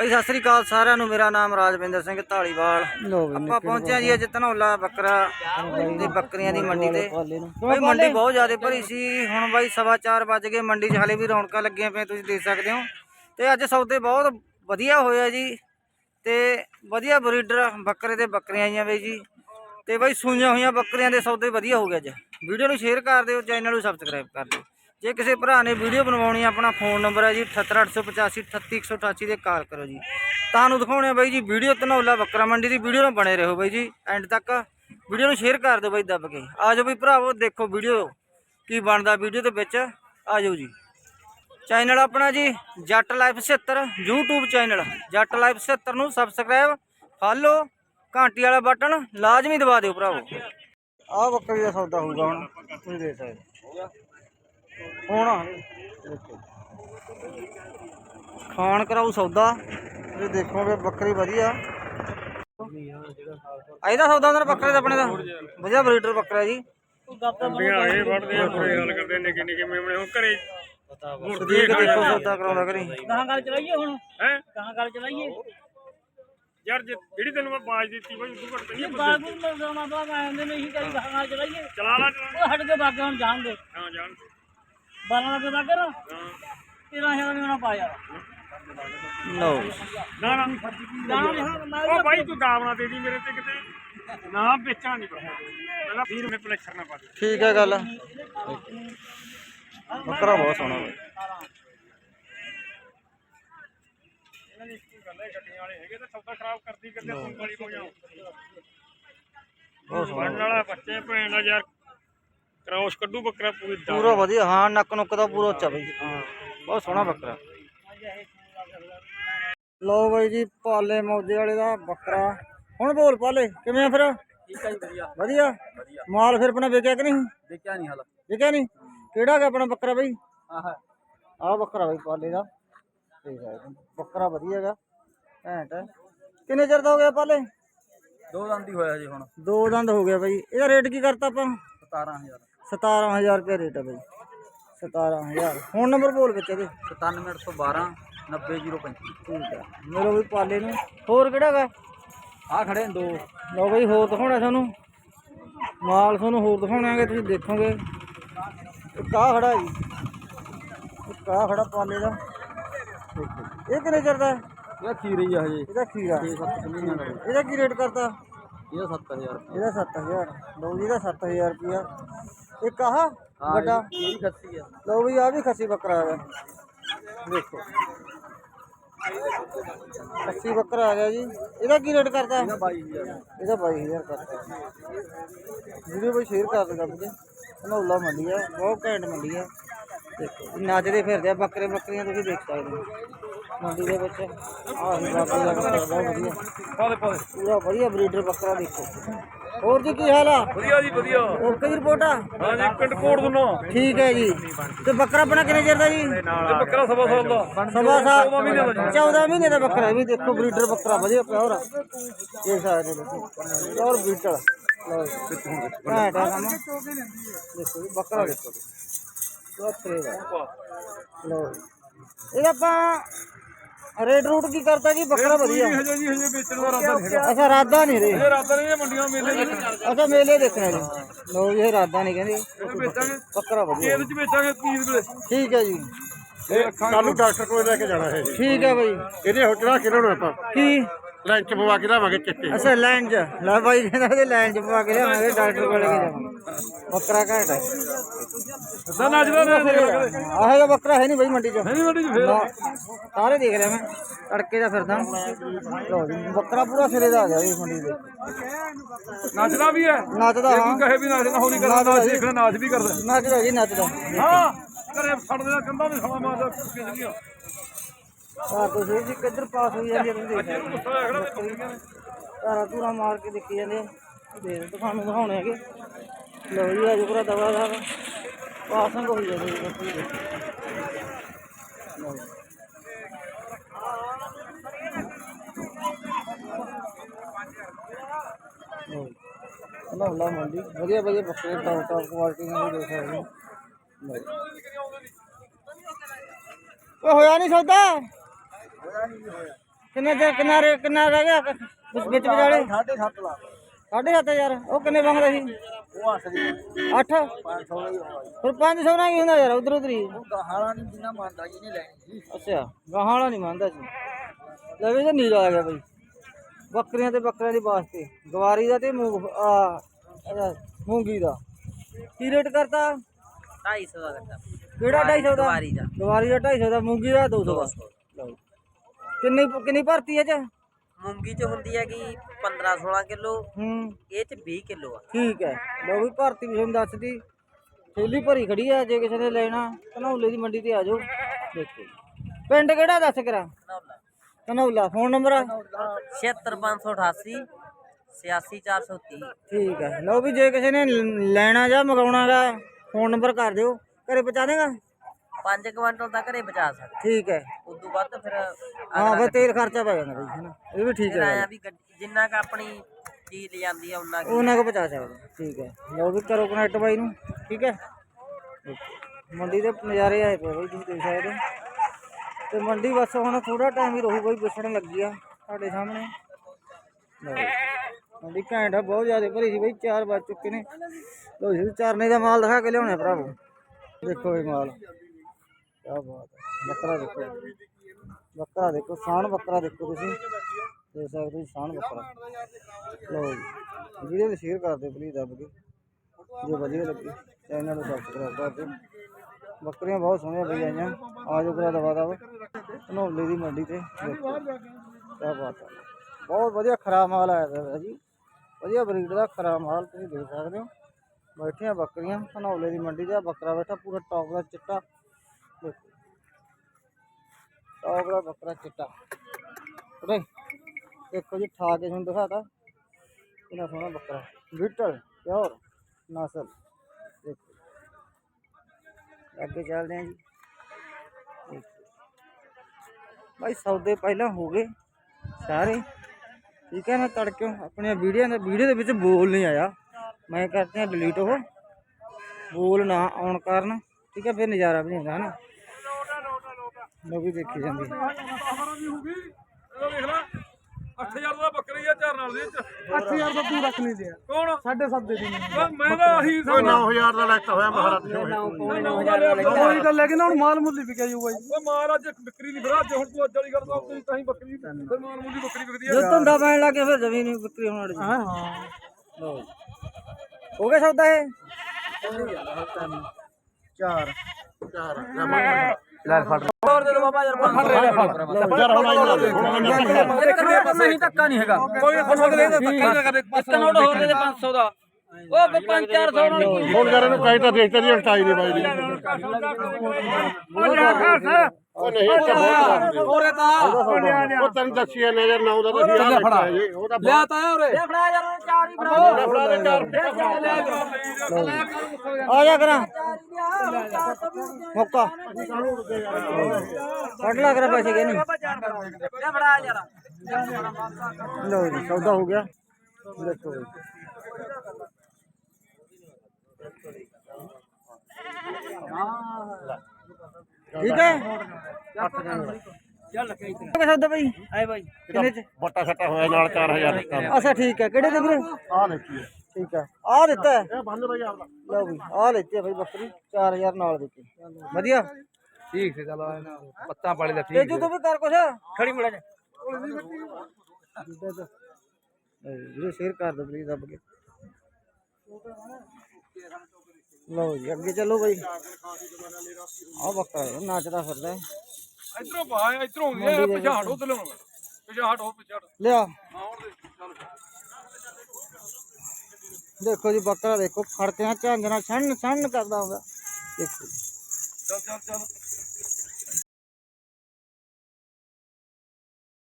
ਭਾਈ ਸਤਿ ਸ੍ਰੀ ਅਕਾਲ ਸਾਰਿਆਂ ਨੂੰ ਮੇਰਾ ਨਾਮ ਰਾਜਵਿੰਦਰ ਸਿੰਘ ਢਾਲੀਵਾਲ ਆਪਾਂ ਪਹੁੰਚਿਆ ਜੀ ਅੱਜ ਧਨੌਲਾ ਬੱਕਰਾ ਤੇ ਬੱਕਰੀਆਂ ਦੀ ਮੰਡੀ ਤੇ। ਭਾਈ ਮੰਡੀ ਬਹੁਤ ਜ਼ਿਆਦਾ ਭਰੀ ਸੀ ਹੁਣ ਬਾਈ ਸਵਾ ਚਾਰ ਵੱਜ ਗਏ ਮੰਡੀ 'ਚ ਹਾਲੇ ਵੀ ਰੌਣਕਾਂ ਲੱਗੀਆਂ ਪਈਆਂ ਤੁਸੀਂ ਦੇਖ ਸਕਦੇ ਹੋ। ਤੇ ਅੱਜ ਸੌਦੇ ਬਹੁਤ ਵਧੀਆ ਹੋਇਆ ਜੀ ਤੇ ਵਧੀਆ ਬਰੀਡਰ ਬੱਕਰੇ ਤੇ ਬੱਕਰੀਆਂ ਆਈਆਂ ਬਈ ਜੀ। ਤੇ ਬਾਈ ਸੂਈਆਂ ਹੋਈਆਂ ਬੱਕਰੀਆਂ ਦੇ ਸੌਦੇ ਵਧੀਆ ਹੋ ਗਏ ਅੱਜ। ਵੀਡੀਓ ਨੂੰ ਸ਼ੇਅਰ ਕਰ ਦਿਓ ਚੈਨਲ ਨੂੰ ਸਬਸਕ੍ਰਾਈਬ ਕਰ ਦਿਓ। ਜੇ ਕਿਸੇ ਭਰਾ ਨੇ ਵੀਡੀਓ ਬਣਵਾਉਣੀ ਆਪਣਾ ਫੋਨ ਨੰਬਰ ਹੈ ਜੀ 78885 38188 ਦੇ ਕਾਲ ਕਰੋ ਜੀ। ਤੁਹਾਨੂੰ ਦਿਖਾਉਣੇ ਆ ਬਾਈ ਜੀ ਵੀਡੀਓ ਧਨੌਲਾ ਬੱਕਰਾ ਮੰਡੀ ਦੀ ਵੀਡੀਓ ਨਾਲ ਬਣੇ ਰਹੋ ਬਾਈ ਜੀ ਐਂਡ ਤੱਕ। ਵੀਡੀਓ ਨੂੰ ਸ਼ੇਅਰ ਕਰ ਦਿਓ ਬਾਈ ਦੱਬ ਕੇ। ਆ ਜਾਓ ਬਈ ਭਰਾਵੋ, ਦੇਖੋ ਵੀਡੀਓ ਕੀ ਬਣਦਾ ਵੀਡੀਓ ਦੇ ਵਿੱਚ। ਆ ਜਾਓ ਜੀ। ਚੈਨਲ ਆਪਣਾ ਜੀ, Jatt life 76 YouTube channel Jatt life 76 ਨੂੰ ਸਬਸਕ੍ਰਾਈਬ ਫਾਲੋ ਘੰਟੀ ਵਾਲਾ ਬਟਨ ਲਾਜ਼ਮੀ ਦਬਾ ਦਿਓ ਭਰਾਵੋ। ਆਹ ਬੱਕਰੀ ਦਾ ਸੌਦਾ ਹੋਊਗਾ ਹੁਣ, ਤੁਸੀਂ ਦੇਖ ਸਕਦੇ ਹੁਣ ਖਾਣ ਕਰਾਉ ਸੌਦਾ ਇਹ ਦੇਖੋਗੇ ਬੱਕਰੀ ਵਧੀਆ। ਇਹਦਾ ਸੌਦਾ ਉਹਨਾਂ ਬੱਕਰੇ ਦਾ ਆਪਣੇ ਦਾ। ਵਧੀਆ ਬਰੀਡਰ ਬੱਕਰਾ ਜੀ। ਅੰਬੀਆਂ ਇਹ ਵੜਦੇ ਆ ਬੁਰੇ ਹਾਲ ਕਰਦੇ ਨਿੱਕੇ ਨਿੱਕੇ ਮੇਮਣੇ। ਹੁਣ ਘਰੇ ਸਦੀਕ ਦੇਖੋ ਸੌਦਾ ਕਰਾਉਂਦਾ ਕਰੀ ਕਹਾਂ ਗੱਲ ਚਲਾਈਏ ਹੁਣ? ਹੈ? ਕਹਾਂ ਗੱਲ ਚਲਾਈਏ? ਯਾਰ ਜੇ- ਜਿਹੜੀ ਤੈਨੂੰ ਮੈਂ ਬਾਜ ਦਿੱਤੀ ਬਈ ਉਦੋਂ ਘੱਟ ਨਹੀਂ ਬਾਗ ਨੂੰ ਮਰਦਾਨਾ ਬਾਗ ਆਉਂਦੇ ਨਹੀਂ ਕਰੀ ਕਹਾਂ ਗੱਲ ਚਲਾਈਏ? ਚਲਾ ਲਾ ਚਲਾ ਉਹ ਹਟ ਕੇ ਬਾਗੇ ਹੁਣ ਜਾਣਗੇ ਹਾਂ ਜਾਣ 12 ਲੱਖ ਨਾ ਹਾਂ 13000 ਨਹੀਂ ਹੋਣਾ ਪਾ ਯਾਰ। ਲਓ ਨਾ ਨਾ ਮੈਂ ਉਹ ਬਾਈ ਤੂੰ ਦਾਵਣਾ ਦੇ ਦੀ ਮੇਰੇ ਤੇ ਕਿਤੇ। ਨਾ ਵੇਚਾਂ ਨਹੀਂ ਪਹਿਲਾਂ ਵੀਰ ਨੇ ਪਲੇਖਰ ਨਾ ਪਾ ਦੇ। ਠੀਕ ਹੈ ਗੱਲ। ਬੱਕਰਾ ਬਹੁਤ ਸੋਹਣਾ ਬਈ। ਇਹਨਾਂ ਦੀ ਇੱਕੋ ਗੱਲ ਹੈ ਗੱਡੀਆਂ ਵਾਲੇ ਹੈਗੇ ਤੇ ਸੌਦਾ ਖਰਾਬ ਕਰਦੀ ਕਰਦੇ ਤੂੰ ਗਲੀ ਹੋ ਜਾਓ ਬਹੁਤ ਸੋਹਣਾ। ਵਾਲਾ ਬੱਚੇ ਭੈਣ ਦਾ ਯਾਰ ਕ੍ਰੋਸ ਕੱਢੂ ਬੱਕਰਾ ਪੂਰੀ ਦਾਲ। ਪੂਰਾ ਵਧੀਆ ਹਾਂ ਨੱਕ ਨੁੱਕ ਦਾ ਪੂਰਾ ਉੱਚਾ ਬਈ। ਹਾਂ ਬਹੁਤ ਸੋਹਣਾ ਬੱਕਰਾ। ਲਓ ਬਾਈ ਜੀ ਪਾਲੇ ਮੌਜੇ ਵਾਲੇ ਦਾ ਬੱਕਰਾ। ਹੁਣ ਬੋਲ ਪਾਲੇ ਕਿਵੇਂ ਆ ਫਿਰ? ਠੀਕ ਹੈ ਜੀ ਵਧੀਆ। ਵਧੀਆ? ਮਾਲ ਫਿਰ ਆਪਣਾ ਵਿਕਿਆ ਕਿ ਨਹੀਂ? ਦੇਖਿਆ ਨਹੀਂ ਹਾਲ। ਵਿਕਿਆ ਨਹੀਂ? ਕਿਹੜਾ ਹੈਗਾ ਆਪਣਾ ਬੱਕਰਾ ਬਈ? ਆਹ। ਆਹ ਬੱਕਰਾ ਬਈ ਪਾਲੇ ਦਾ। ਠੀਕ ਹੈ ਬੱਕਰਾ ਵਧੀਆ ਹੈਗਾ ਘੈਂਟ ਹੈ। ਕਿੰਨੇ ਚਿਰ ਦਾ ਹੋ ਗਿਆ ਪਾਲੇ? ਦੋ ਦੰਦ ਹੀ ਹੋਇਆ ਜੀ ਹੁਣ। ਦੋ ਦੰਦ ਹੋ ਗਿਆ ਬਈ। ਇਹਦਾ ਰੇਟ ਕੀ ਕਰਤਾ ਆਪਾਂ? 17000 17000 ਰੁਪਏ ਰੇਟ ਹੈ ਬਈ। 17000 ਹੁਣ ਨੰਬਰ ਬੋਲ ਵਿੱਚ ਇਹਦੇ 97812 90035 ਠੀਕ ਹੈ ਮਿਲੋ ਵੀ ਪਾਲੇ ਨੂੰ। ਹੋਰ ਕਿਹੜਾ ਹੈਗਾ? ਆ ਖੜੇ ਨੇ ਦੋ। ਲਓ ਬਈ ਹੋਰ ਦਿਖਾਉਣਾ ਤੁਹਾਨੂੰ। ਮਾਲ ਤੁਹਾਨੂੰ ਹੋਰ ਦਿਖਾਉਣਾਂਗੇ ਤੁਸੀਂ ਦੇਖੋਗੇ। ਇੱਕ ਆਹ ਖੜਾ ਜੀ। ਇੱਕ ਆਹ ਖੜਾ ਪਾਲੇ ਦਾ। ਇਹ ਕਿੰਨੇ ਚਿਰ ਦਾ ਹੈ? ਇਹ ਖੀਰੀ ਆ ਹਜੇ। ਇਹਦਾ ਖੀਰਾ 7 ਮਹੀਨਿਆਂ ਦਾ ਇਹਦਾ ਕੀ ਰੇਟ ਕਰਤਾ? ਇਹ 7000 ਇਹਦਾ 7000 ਲਓ ਜੀ ਇਹਦਾ 7000 ਰੁਪਿਆ ਇੱਕ ਆਹ ਵੱਡਾ। ਇਹ ਵੀ ਖੱਸੀ ਆ। ਵੀ ਆ ਵੀ ਖੱਸੀ ਬੱਕਰਾ ਆ ਗਿਆ। ਦੇਖੋ। ਖੱਸੀ ਬੱਕਰਾ ਆ ਗਿਆ ਜੀ। ਇਹਦਾ ਕੀ ਰੇਟ ਕਰਤਾ? 22000 ਇਹਦਾ 22000 ਕਰਤਾ। ਵੀਡੀਓ ਕੋਈ ਸ਼ੇਅਰ ਕਰ ਦਿਓ ਮੁਝੇ ਧਨੌਲਾ ਮੰਡੀ ਆ ਬਹੁਤ ਘੈਂਟ ਮੰਡੀ ਆ। ਦੇਖੋ ਨੱਚਦੇ ਫਿਰਦੇ ਆ ਬੱਕਰੇ ਬੱਕਰੀਆਂ ਤੁਸੀਂ ਦੇਖ ਸਕਦੇ ਹੋ। ਮੰਡੀ ਦੇ ਵਿੱਚ ਆਹ ਬਾਕੀ ਦਾ ਬੱਕਰਾ ਬਹੁਤ ਵਧੀਆ। ਪੂਰਾ ਵਧੀਆ ਬਰੀਡਰ ਬੱਕਰਾ ਦੇਖੋ। ਹੋਰ ਜੀ ਕੀ ਹਾਲ ਆ? ਵਧੀਆ ਜੀ ਵਧੀਆ। ਓਕੇ ਜੀ ਰਿਪੋਰਟ? ਆ ਹਾਂ ਜੀ ਪਿੰਡ ਕੋਟ ਦੁਨੋ ਠੀਕ ਹੈ ਜੀ। ਤੇ ਬੱਕਰਾ ਆਪਣਾ ਕਿੰਨੇ ਚਿਰ ਦਾ ਜੀ? ਤੇ ਬੱਕਰਾ ਸਵਾ ਸਾਲ ਦਾ। ਸਵਾ ਸਾਲ। 14 ਮਹੀਨੇ ਦਾ ਬੱਕਰਾ ਇਹ ਵੀ ਦੇਖੋ ਬਰੀਡਰ ਬੱਕਰਾ ਵਧੀਆ ਪਿਆ ਹੋਰ। ਇਹ ਸਾਰੇ ਦੇਖੋ। ਔਰ ਬੀਟਲ ਲਓ ਆ ਕੰਮ ਦੇਖੋ ਜੀ ਬੱਕਰਾ ਦੇਖੋ ਬੱਕਰੇ ਦਾ ਲਓ ਇਹ ਆਪਾਂ ਰੇਟ ਰੂਟ ਕੀ ਕਰਤਾ ਜੀ? ਬੱਕਰਾ ਵਧੀਆ। ਹਜੇ ਜੀ ਹਜੇ ਵੇਚਣ ਦਾ ਰਾਦਾ ਨਹੀਂ ਹੈਗਾ। ਅੱਛਾ ਰਾਦਾ ਨਹੀਂ ਰੇ। ਇਹ ਰਾਦਾ ਨਹੀਂ ਇਹ ਮੰਡੀਆਂ ਮੇਲੇ ਚ ਅੱਛਾ ਮੇਲੇ ਦੇਖਣੇ ਜੀ ਜੀ ਇਹ ਰਾਦਾ ਨਹੀਂ ਕਹਿੰਦੇ। ਵੇਚਾਂਗੇ। ਬੱਕਰਾ ਵਧੀਆ। ਇਹਦੇ ਚ ਵੇਚਾਂਗੇ 30 ਰੁਪਏ ਠੀਕ ਹੈ ਜੀ। ਇਹ ਕੱਲ ਨੂੰ ਡਾਕਟਰ ਕੋਲ ਲੈ ਕੇ ਜਾਣਾ ਹੈ ਠੀਕ ਹੈ ਬਾਈ। ਇਹਦੇ ਹੋਟਲਾਂ ਕਿਹਨਾਂ ਨੂੰ ਆਪਾਂ? ਕੀ? ਲੰਚ ਪਵਾ ਕੇ ਲਾਵਾਂਗੇ ਚਿੱਟੇ। ਅੱਛਾ ਲਾਈਨ 'ਚ। ਲੈ ਬਾਈ ਕਹਿੰਦਾ ਇਹਦੇ ਲਾਈਨ 'ਚ ਪਵਾ ਕੇ ਲਿਆਵਾਂਗੇ ਡਾਕਟਰ ਕੋਲ ਲੈ ਕੇ ਜਾਵਾਂਗੇ ਬੱਕਰਾ ਘਾਟ ਹੈ। ਦਾ ਨੱਚਦਾ ਨਾ ਆਹ ਜਿਹਾ ਬੱਕਰਾ ਹੈ ਨਹੀਂ ਬਾਈ ਮੰਡੀ 'ਚ। ਨਹੀਂ ਮੰਡੀ ਚ ਫੇਰ। ਨਾ, ਸਾਰੇ ਦੇਖ ਰਿਹਾ ਮੈਂ। ਤੜਕੇ ਦਾ ਫਿਰਦਾ। ਲਓ ਜੀ ਬੱਕਰਾ ਪੂਰਾ ਸਿਰੇ ਦਾ ਆ ਗਿਆ ਜੀ ਮੰਡੀ ਦੇ। ਨੱਚਦਾ ਵੀ ਹੈ। ਨੱਚਦਾ ਹਾਂ। ਕਹੇ ਵੀ ਨੱਚਦਾ ਹੌਲੀ ਕਰਦਾ ਨਾਚ ਦੇਖਣਾ ਨਾਚ ਵੀ ਕਰਦਾ। ਨੱਚਦਾ ਜੀ ਨੱਚਦਾ। ਹਾਂ ਘਰੇ ਛੱਡਦੇ ਦਾ ਕੰਦਾ ਵੀ ਸਵਾ ਮਾਰਦਾ ਕਿਸ ਕਿੱਧਰ ਪਾਸ ਹੋਈ ਜਾਂਦੀ ਦੇਖ। ਧਾਰਾ ਧੂਰਾ ਮਾਰ ਕੇ ਦੇਖੀ ਜਾਂਦੇ ਆ ਦੇ ਤੁਹਾਨੂੰ ਦਿਖਾਉਣੇ ਹੈਗੇ ਲਓ ਜੀ ਅੱਜ ਪੂਰਾ ਦਵਾ ਦਾ ਪਾਸੰਗ ਹੋਈ ਜਾਂਦੀ ਹੈ ਬੱਕਰੀ ਦੇ ਲਓ ਜੀ। ਲਓ ਜੀ। ਧਨੌਲਾ ਮੰਡੀ ਵਧੀਆ ਵਧੀਆ ਬੱਕਰੇ ਟੌਪ ਟੌਪ ਕੁਆਲਿਟੀ ਦੇ ਵੀ ਦੇਖ ਸਕਦੇ ਹੋ ਲਓ ਜੀ। ਉਹ ਹੋਇਆ ਨਹੀਂ ਸੌਦਾ ਕਿੰਨੇ ਤੇ ਕਿੰਨਾ ਰੇ ਕਿੰਨਾ ਰਹਿ ਗਿਆ? ਉਸ ਵਿੱਚ ਵਿਚਾਲੇ 7.5 ਲਾ ਸਾਢੇ ਸੱਤ ਹਜ਼ਾਰ। ਉਹ ਕਿੰਨੇ ਮੰਗਦਾ ਸੀ? ਉਹ 8 ਦੀ। 8 500 ਦਾ ਹੀ ਹੋਣਾ ਜੀ। ਫਿਰ 500 ਨਾਲ ਕੀ ਹੁੰਦਾ ਯਾਰ ਉਧਰ ਉਧਰ ਹੀ। ਗਾਹਾਂ ਨਹੀਂ ਜਿੰਨਾ ਮੰਨਦਾ ਜੀ ਨੇ ਲੈਣੀ ਅੱਛਾ ਗਾਹਾਂ ਵਾਲਾ ਨਹੀਂ ਮੰਨਦਾ ਸੀ ਲੈ ਵੀ ਤਾਂ ਨੀਲਾ ਆ ਗਿਆ ਬਈ। ਬੱਕਰੀਆਂ ਤੇ ਬੱਕਰਿਆਂ ਦੀ ਵਾਸਤੇ। ਗਵਾਰੀ ਦਾ ਤੇ ਮੂੰਗ ਆ ਮੂੰਗੀ ਦਾ। ਕੀ ਰੇਟ ਕਰਤਾ? 250 ਦਾ ਕਿਹੜਾ 250 ਦਾ? ਗਵਾਰੀ ਦਾ। ਗਵਾਰੀ ਦਾ 250 ਦਾ ਮੂੰਗੀ ਦਾ 200 ਦਾ। ਲਓ। ਕਿੰਨੀ ਕਿੰਨੀ ਭਰਤੀ ਹੈ ਚ ਮੂੰਗੀ ਚ ਹੁੰਦੀ ਹੈਗੀ 15 16 ਕਿਲੋ ਹੂੰ। ਇਹ ਚ 20 ਕਿਲੋ ਆ। ਠੀਕ ਹੈ। ਲਓ ਵੀ ਭਰਤੀ ਵੀ ਤੁਹਾਨੂੰ ਦੱਸਦੀ ਥੈਲੀ ਭਰੀ ਖੜੀ ਆ ਜੇ ਕਿਸੇ ਨੇ ਲੈਣਾ ਧਨੌਲੇ ਦੀ ਮੰਡੀ ਤੇ ਆ ਜਾਓ। ਦੇਖੋ ਪਿੰਡ ਕਿਹੜਾ ਦੱਸ ਕਰਾ? ਧਨੌਲਾ। ਫੋਨ ਨੰਬਰ 76588 86430 ਠੀਕ ਹੈ। ਲਓ ਵੀ ਜੇ ਕਿਸੇ ਨੇ ਲ- ਲੈਣਾ ਜਾਂ ਮੰਗਾਉਣਾਗਾ ਫੋਨ ਨੰਬਰ ਕਰ ਦਿਓ। ਘਰੇ ਪਹੁੰਚਾ ਦੇਗਾ। 5 ਕੁਇੰਟਲ ਤੱਕ ਘਰੇ ਬਚਾ ਸਕਦੇ। ਠੀਕ ਹੈ। ਉਦੋਂ ਵੱਧ ਫਿਰ ਹਾਂ ਫਿਰ ਤੇਲ ਖਰਚਾ ਪੈ ਜਾਂਦਾ ਬਈ ਹੈਨਾ ਇਹ ਵੀ ਠੀਕ ਹੈ। ਆਇਆ ਵੀ ਗੱਡੀ- ਜਿੰਨਾ ਕ ਆਪਣੀ ਚੀਜ਼ ਲੈ ਜਾਂਦੀ ਆ ਉਹਨਾਂ ਕੀ ਉਹਨਾਂ ਕੋ ਪਹੁੰਚਾ ਸਕਦੇ। ਠੀਕ ਹੈ। ਲਓ ਵੀ ਕਰੋ ਕਨੈਕਟ ਬਾਈ ਨੂੰ ਠੀਕ ਹੈ? ਮੰਡੀ ਦੇ ਨਜ਼ਾਰੇ ਆਏ ਪਏ ਬਈ ਤੁਸੀਂ ਦੇਖ ਸਕਦੇ ਹੋ। ਤੇ ਮੰਡੀ ਬਸ ਹੁਣ ਥੋੜਾ ਟਾਈਮ ਹੀ ਰਹੂ ਬਈ ਵਿਸਣ ਲੱਗੀ ਆ ਸਾਡੇ ਸਾਹਮਣੇ। ਲਓ ਜੀ। ਮੰਡੀ ਘੈਂਟ ਆ ਬਹੁਤ ਜ਼ਿਆਦਾ ਭਰੀ ਸੀ ਬਈ 4 ਵੱਜ ਚੁੱਕੇ ਨੇ। ਲੋ ਜੀ ਚਰਨੇ ਦਾ ਮਾਲ ਦਿਖਾ ਕੇ ਲਿਆਉਣੇ ਭਰਾਵੋ। ਦੇਖੋ ਇਹ ਮਾਲ। ਕੀ ਬਾਤ ਹੈ। ਬੱਕਰਾ ਦੇਖੋ ਬੱਕਰਾ ਦੇਖੋ ਸਾਨ ਬੱਕਰਾ ਦੇਖੋ ਤੁਸੀਂ। ਦੇਖ ਸਕਦੇ ਹੋ ਸਾਨ ਬੱਕਰਾ। ਲਓ ਜੀ, ਵੀਡੀਓ ਨੂੰ ਸ਼ੇਅਰ ਕਰ ਦਿਓ ਪਲੀਜ਼ ਦੱਬ ਕੇ ਜੇ ਵਧੀਆ ਲੱਗੀ ਚੈਨਲ ਨੂੰ ਸਬਸਕ੍ਰਾਈਬ ਕਰ ਦਿਓ। ਬੱਕਰੀਆਂ ਬਹੁਤ ਸੋਹਣੀਆਂ ਪਈ ਆਈਆਂ। ਆ ਜਾਓ ਕਰਾ ਦਵਾ ਦਵਾ ਧਨੌਲੇ ਦੀ ਮੰਡੀ ਤੇ ਦੇਖੋ। ਕੀ ਬਾਤ ਹੈ। ਬਹੁਤ ਵਧੀਆ ਖਰਾਬ ਮਾਲ ਆਇਆ ਹੋਇਆ ਜੀ। ਵਧੀਆ ਬਰੀਡ ਦਾ ਖਰਾਬ ਮਾਲ ਤੁਸੀਂ ਦੇਖ ਸਕਦੇ ਹੋ। ਬੈਠੀਆਂ ਬੱਕਰੀਆਂ ਧਨੌਲੇ ਦੀ ਮੰਡੀ 'ਚ ਬੱਕਰਾ ਬੈਠਾ, ਪੂਰਾ ਟੌਪ ਦਾ ਚਿੱਟਾ। ਦੇਖੋ ਟੌਪ ਦਾ ਬੱਕਰਾ ਚਿੱਟਾ ਉਰੇ ਦੇਖੋ ਜੀ ਠਾ ਕੇ ਤੁਹਾਨੂੰ ਦਿਖਾਤਾ ਕਿੰਨਾ ਸੋਹਣਾ ਬੱਕਰਾ ਬਿਟਲ ਪਿਓਰ ਨਸਲ ਦੇਖੋ ਅੱਗੇ ਚੱਲਦੇ ਹਾਂ ਜੀ ਦੇਖੋ। ਭਾਈ ਸੌਦੇ ਪਹਿਲਾਂ ਹੋ ਗਏ ਸਾਰੇ ਠੀਕ ਹੈ ਨਾ ਤੜਕਿਓ ਆਪਣੀਆਂ ਵੀਡੀਓ ਦਾ ਵੀਡੀਓ ਦੇ ਵਿੱਚ ਬੋਲ ਨਹੀਂ ਆਇਆ ਮੈਂ ਕਰਦੇ ਹਾਂ ਡਿਲੀਟ ਉਹ ਬੋਲ ਨਾ ਆਉਣ ਕਾਰਨ ਠੀਕ ਹੈ ਫਿਰ ਨਜ਼ਾਰਾ ਵੀ ਹੁੰਦਾ ਹਨਾ ਲੋ ਵੀ ਦੇਖੀ ਜਾਂਦੀ ਹੈ। ਇਹਦਾ ਵੇਖ ਲੈ 8000 ਦਾ ਬੱਕਰੀ ਆ ਚਾਰ ਨਾਲ ਦੇ ਚ 8000 ਦਾ ਤੂੰ ਰੱਖ ਨਹੀਂ ਲਿਆ ਕੌਣ? ਸਾਢੇ ਸੱਤ ਦੇ ਦੀ ਮੈਂ ਤਾਂ ਆਹੀ ਕੋਈ 9000 ਦਾ ਲੈਕਟ ਹੋਇਆ ਮਹਾਰਾਜ ਉਹੀ ਗੱਲ ਹੈ ਕਿ ਨਾ ਹੁਣ ਮਾਲ ਮੁੱਲ ਵਿਕਿਆ ਜਾਊਗਾ ਜੀ। ਓਏ ਮਾਰ ਅੱਜ ਬੱਕਰੀ ਨਹੀਂ ਫਿਰ ਹੁਣ ਤੂੰ ਅੱਜ ਵਾਲੀ ਗੱਲ ਤਾਂ ਤੂੰ ਤਾਂ ਹੀ ਬੱਕਰੀ ਫਿਰ ਮਾਰ ਮੁੰਡੀ ਬੱਕਰੀ ਵਿਕਦੀ ਆ। ਜਦੋਂ ਧੰਦਾ ਪੈਣ ਲੱਗੇ ਫਿਰ ਜ਼ਮੀਨ ਵੀ ਵਿਕਰੀ ਹੋਣ ਲੱਗ ਹਾਂ ਹਾਂ। ਹੋ ਗਿਆ ਸੌਦਾ ਇਹ? ਚਾਰ। ਯਾਰ ਹੁਣ ਆਈ ਨਾ ਦੇ ਹੁਣ ਮੈਨੂੰ ਇੱਕ ਦੇ ਪਾਸੇ ਨਹੀਂ ਧੱਕਾ ਨਹੀਂ ਹੈਗਾ ਕੋਈ ਖੁਸ਼ ਦੇ ਧੱਕਾ ਨਾ ਕਰੇ ਇੱਕ ਨੋਟ ਹੋਰ ਦੇ 500 ਦਾ ਉਹ 5-400 ਨਾਲ ਹੁਣ ਯਾਰ ਇਹਨੂੰ ਕਹੀ ਤਾਂ ਦੇਖਦੇ ਦੀ ਹਟਾਈ ਨਹੀਂ ਬਾਈ ਦੀ ਉਹ ਨਹੀਂ ਹੋਰੇ ਤਾਂ ਉਹ ਤੈਨੂੰ ਦੱਸਿਆ ਨੇ ਯਾਰ 9 ਦਾ ਤਾਂ ਸੀ ਆ ਫੜਾ ਜੀ ਉਹ ਤਾਂ ਲਿਆ ਤਾਂ ਹੋਰੇ ਇਹ ਫੜਾ ਯਾਰ ਚਾਰ ਹੀ ਫੜਾ ਫੜਾ ਦੇ ਚਾਰ ਆ ਜਾ ਕਰਾਂ ਮੌਕਾ ਕੱਢ ਲਾ ਕਰਾਂ ਪੈਸੇ ਕਿ ਨਹੀਂ ਇਹ ਫੜਾ ਯਾਰ ਲਓ ਜੀ ਸੌਦਾ ਹੋ ਗਿਆ ਦੇਖੋ ਜੀ ਠੀਕ ਹੈ ਚੱਲ ਕਈ ਕਿੰਨੇ ਸੌਦਾ ਭਾਈ ਆਏ ਬਾਈ ਕਿੰਨੇ ਚ ਬੱਟਾ ਸੱਟਾ ਹੋਇਆ ਨਾਲ 4000 ਦਿੱਤਾ ਅੱਛਾ ਠੀਕ ਹੈ ਕਿਹੜੇ ਦੇ ਵੀਰੇ ਆ ਦੇਖੀ ਠੀਕ ਹੈ ਆ ਦਿੱਤਾ ਹੈ। ਇਹ ਬੰਦ ਬਾਈ ਆਪਦਾ। ਲਓ ਵੀ ਆ ਲੈਤੀ ਹੈ ਭਾਈ ਬੱਕਰੀ 4000 ਨਾਲ ਦਿੱਤੀ। ਵਧੀਆ? ਠੀਕ ਹੈ ਚਲੋ ਪੱਤਾ ਪਾਲੇ ਦਾ ਤੂੰ ਵੀ ਕਰ ਕੁਛ? ਖੜੀ ਮੁੜਾ ਜਾ। ਵੀਰੇ ਸ਼ੇਅਰ ਕਰ ਦਿਓ ਪਲੀਜ਼ ਦੱਬ ਕੇ। ਲਓ ਜੀ ਅੱਗੇ ਚੱਲੋ ਬਾਈ। ਆ ਬੱਕਰਾ ਹੈ, ਨੱਚਦਾ ਫਿਰਦਾ ਹੈ। ਇਧਰੋਂ ਪਾ ਇਧਰੋਂ ਇਹ ਪਿੱਛੇ ਹਟੋ ਤੇ ਲਿਆਉਣਾ ਲਿਆ। ਆਉਣ ਦੇ ਚੱਲ। ਦੇਖੋ ਜੀ ਬੱਕਰਾ ਦੇਖੋ ਖੜਕਿਆਂ ਝਾਂਜਣਾ ਛਣ ਛਣ ਕਰਦਾ ਹੁੰਦਾ। ਦੇਖੋ ਚੱਲ ਚੱਲ ਚੱਲ।